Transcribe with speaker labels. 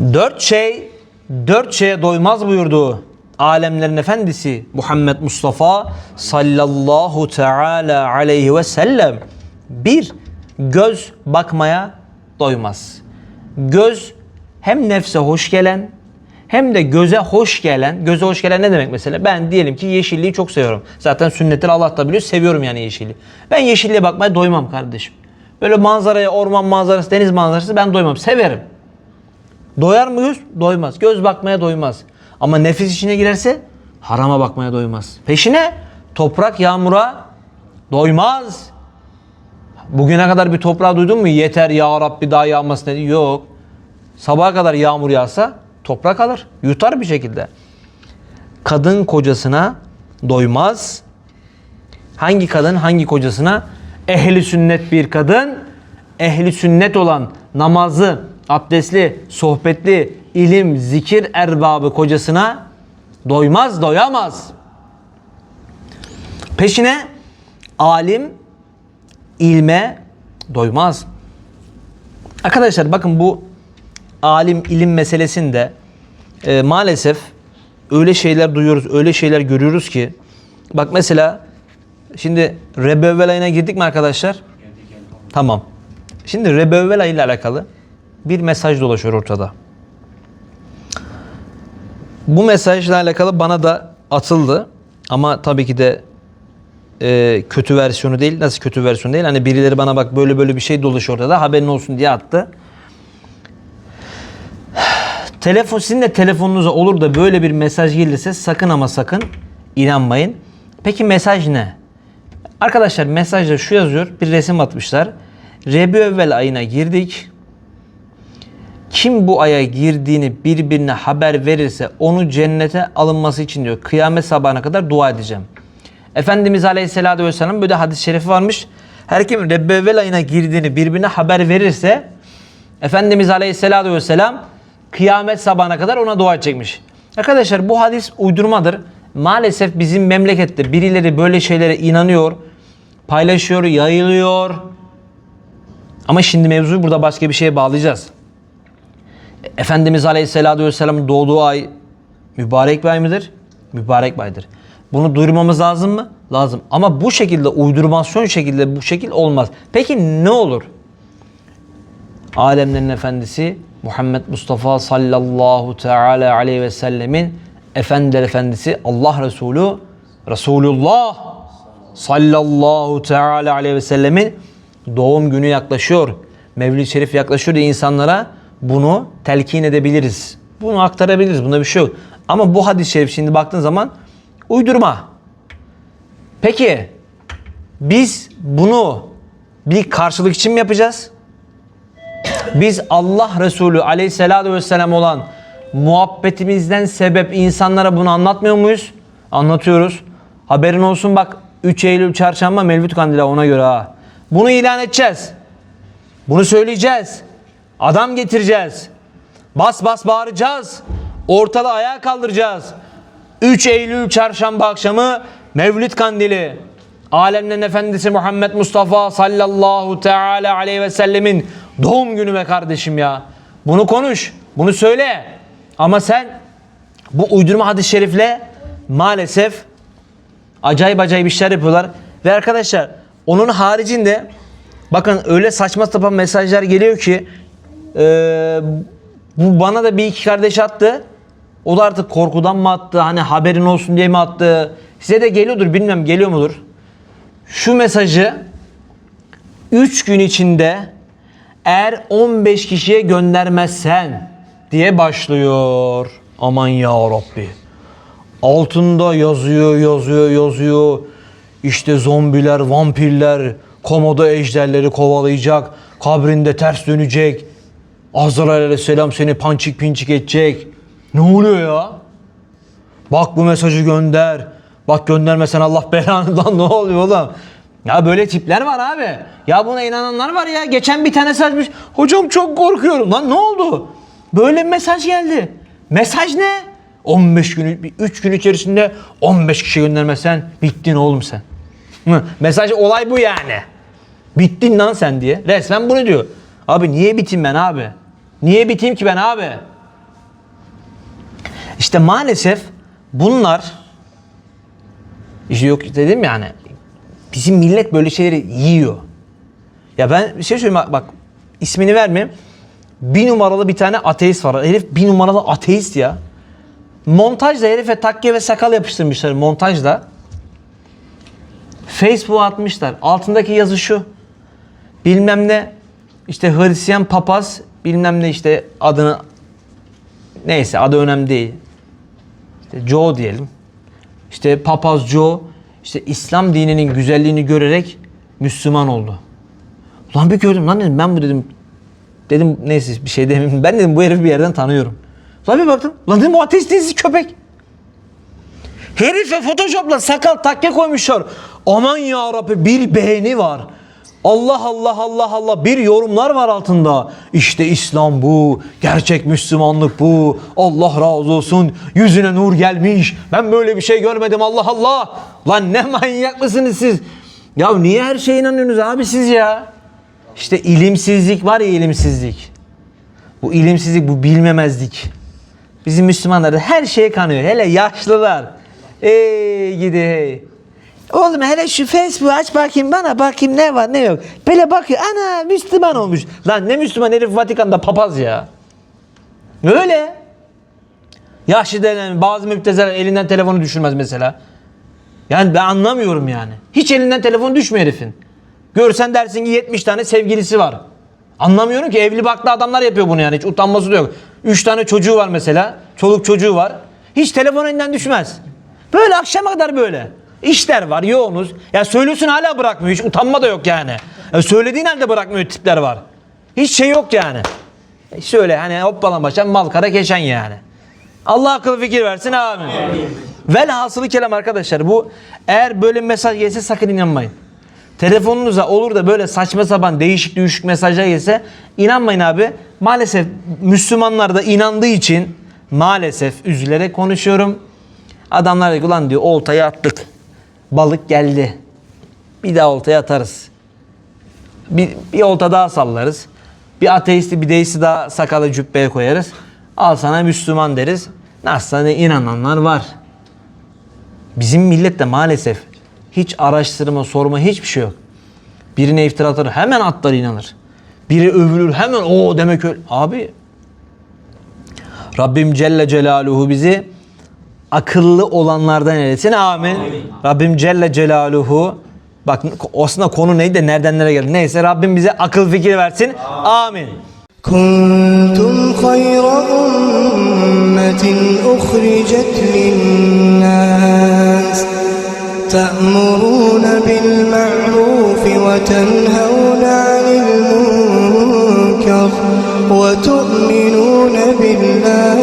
Speaker 1: Dört şey, dört şeye doymaz buyurdu. Alemlerin efendisi Muhammed Mustafa sallallahu teala aleyhi ve sellem. Bir, göz bakmaya doymaz. Göz hem nefse hoş gelen hem de göze hoş gelen, göze hoş gelen ne demek mesela? Ben diyelim ki yeşilliği çok seviyorum. Zaten sünnetleri Allah da biliyor, seviyorum yani yeşilliği. Ben yeşilliğe bakmaya doymam kardeşim. Böyle manzaraya, orman manzarası, deniz manzarası ben doymam. Severim. Doyar mıyız? Doymaz. Göz bakmaya doymaz. Ama nefis içine girerse harama bakmaya doymaz. Peşine toprak yağmura doymaz. Bugüne kadar bir toprağı duydun mu? Yeter ya Rabbi daha yağmasın dedi. Yok. Sabaha kadar yağmur yağsa toprak alır. Yutar bir şekilde. Kadın kocasına doymaz. Hangi kadın hangi kocasına? Ehli sünnet bir kadın. Ehli sünnet olan namazı, abdestli, sohbetli, ilim, zikir erbabı kocasına doymaz, doyamaz. Peşine alim ilme doymaz. Arkadaşlar bakın bu alim ilim meselesinde e, maalesef öyle şeyler duyuyoruz, öyle şeyler görüyoruz ki bak mesela şimdi Rebevvel ayına girdik mi arkadaşlar? Tamam. Şimdi Rebevvel ayı ile alakalı bir mesaj dolaşıyor ortada. Bu mesajla alakalı bana da atıldı. Ama tabii ki de e, kötü versiyonu değil. Nasıl kötü versiyonu değil? Hani birileri bana bak böyle böyle bir şey dolaşıyor ortada haberin olsun diye attı. Telefon, sizin de telefonunuza olur da böyle bir mesaj gelirse sakın ama sakın inanmayın. Peki mesaj ne? Arkadaşlar mesajda şu yazıyor. Bir resim atmışlar. Rebiyevvel ayına girdik. Kim bu aya girdiğini birbirine haber verirse onu cennete alınması için diyor. Kıyamet sabahına kadar dua edeceğim. Efendimiz Aleyhisselatü Vesselam böyle hadis-i şerifi varmış. Her kim Rebiyevvel ayına girdiğini birbirine haber verirse Efendimiz Aleyhisselatü Vesselam kıyamet sabahına kadar ona dua edecekmiş. Arkadaşlar bu hadis uydurmadır. Maalesef bizim memlekette birileri böyle şeylere inanıyor, paylaşıyor, yayılıyor. Ama şimdi mevzuyu burada başka bir şeye bağlayacağız. Efendimiz Aleyhisselatü Vesselam'ın doğduğu ay mübarek bir ay mıdır? Mübarek bir aydır. Bunu duyurmamız lazım mı? Lazım. Ama bu şekilde uydurmasyon şekilde bu şekil olmaz. Peki ne olur? Alemlerin efendisi Muhammed Mustafa sallallahu teala aleyhi ve sellemin efendiler efendisi Allah Resulü Resulullah sallallahu teala aleyhi ve sellemin doğum günü yaklaşıyor. Mevlid-i Şerif yaklaşıyor diye insanlara bunu telkin edebiliriz. Bunu aktarabiliriz. Bunda bir şey yok. Ama bu hadis-i şerif şimdi baktığın zaman uydurma. Peki biz bunu bir karşılık için mi yapacağız? Biz Allah Resulü aleyhissalatü vesselam olan muhabbetimizden sebep insanlara bunu anlatmıyor muyuz? Anlatıyoruz. Haberin olsun bak 3 Eylül çarşamba Mevlüt Kandili ona göre ha. Bunu ilan edeceğiz. Bunu söyleyeceğiz. Adam getireceğiz. Bas bas bağıracağız. Ortalığı ayağa kaldıracağız. 3 Eylül çarşamba akşamı Mevlid Kandili. Alemlerin Efendisi Muhammed Mustafa sallallahu teala aleyhi ve sellemin doğum günü be kardeşim ya. Bunu konuş, bunu söyle. Ama sen bu uydurma hadis-i şerifle maalesef acayip acayip işler yapıyorlar. Ve arkadaşlar onun haricinde bakın öyle saçma sapan mesajlar geliyor ki eee, bu bana da bir iki kardeş attı. O da artık korkudan mı attı? Hani haberin olsun diye mi attı? Size de geliyordur bilmem geliyor mudur? Şu mesajı 3 gün içinde eğer 15 kişiye göndermezsen diye başlıyor. Aman ya Rabbi. Altında yazıyor, yazıyor, yazıyor. İşte zombiler, vampirler, komodo ejderleri kovalayacak. Kabrinde ters dönecek. Azrail aleyhisselam seni pançik pinçik edecek. Ne oluyor ya? Bak bu mesajı gönder. Bak göndermesen Allah belanından ne oluyor oğlum? Ya böyle tipler var abi. Ya buna inananlar var ya. Geçen bir tane yazmış. Hocam çok korkuyorum. Lan ne oldu? Böyle bir mesaj geldi. Mesaj ne? 15 gün, 3 gün içerisinde 15 kişi göndermesen bittin oğlum sen. Mesaj olay bu yani. Bittin lan sen diye. Resmen bunu diyor. Abi niye biteyim ben abi? Niye biteyim ki ben abi? İşte maalesef bunlar işte yok dedim yani bizim millet böyle şeyleri yiyor. Ya ben bir şey söyleyeyim bak, ismini vermeyeyim. Bir numaralı bir tane ateist var. Herif bir numaralı ateist ya. Montajla herife takke ve sakal yapıştırmışlar montajla. Facebook'a atmışlar. Altındaki yazı şu. Bilmem ne işte Hristiyan papaz bilmem ne işte adını neyse adı önemli değil. İşte Joe diyelim. İşte papaz Joe işte İslam dininin güzelliğini görerek Müslüman oldu. Ulan bir gördüm lan dedim ben bu dedim dedim neyse bir şey demeyeyim. Ben dedim bu herifi bir yerden tanıyorum. Sonra bir baktım. Lan dedim bu ateist değilsiz köpek. Herife photoshopla sakal takke koymuşlar. Aman ya Rabbi bir beğeni var. Allah Allah Allah Allah bir yorumlar var altında. İşte İslam bu, gerçek Müslümanlık bu. Allah razı olsun. Yüzüne nur gelmiş. Ben böyle bir şey görmedim Allah Allah. Lan ne manyak mısınız siz? Ya niye her şeye inanıyorsunuz abi siz ya? İşte ilimsizlik var ya ilimsizlik. Bu ilimsizlik, bu bilmemezlik. Bizim Müslümanlarda her şeye kanıyor. Hele yaşlılar. Ey gidi hey. Oğlum hele şu Facebook aç bakayım bana bakayım ne var ne yok. Böyle bakıyor ana Müslüman olmuş. Lan ne Müslüman herif Vatikan'da papaz ya. Öyle. Yaşlı denen bazı müptezeler elinden telefonu düşürmez mesela. Yani ben anlamıyorum yani. Hiç elinden telefon düşmüyor herifin. Görsen dersin ki 70 tane sevgilisi var. Anlamıyorum ki evli baklı adamlar yapıyor bunu yani hiç utanması da yok. 3 tane çocuğu var mesela. Çoluk çocuğu var. Hiç telefon elinden düşmez. Böyle akşama kadar böyle. İşler var yoğunuz. Ya söylüyorsun hala bırakmıyor. Hiç utanma da yok yani. Ya söylediğin halde bırakmıyor tipler var. Hiç şey yok yani. E Şöyle hani hoppala başan mal kara geçen yani. Allah akıl fikir versin amin. Velhasılı kelam arkadaşlar bu eğer böyle mesaj gelse sakın inanmayın. Telefonunuza olur da böyle saçma sapan değişik düşük mesajlar gelse inanmayın abi. Maalesef Müslümanlar da inandığı için maalesef üzülerek konuşuyorum. Adamlar ki, ulan diyor oltaya attık. Balık geldi. Bir daha oltaya atarız. Bir, bir olta daha sallarız. Bir ateisti bir deisti daha sakalı cübbeye koyarız. Al sana Müslüman deriz. Nasıl hani inananlar var. Bizim millette maalesef hiç araştırma, sorma hiçbir şey yok. Birine iftira atar hemen atlar inanır. Biri övülür hemen o demek öyle. Abi Rabbim Celle Celaluhu bizi akıllı olanlardan eylesin. Amin. Amin. Rabbim Celle Celaluhu bak aslında konu neydi de nereden nereye geldi. Neyse Rabbim bize akıl fikir versin. Amin.
Speaker 2: Kuntum hayra ummetin uhricet linnas ta'muruna bil ma'ruf ve tenhevna anil munkar ve tu'minuna billah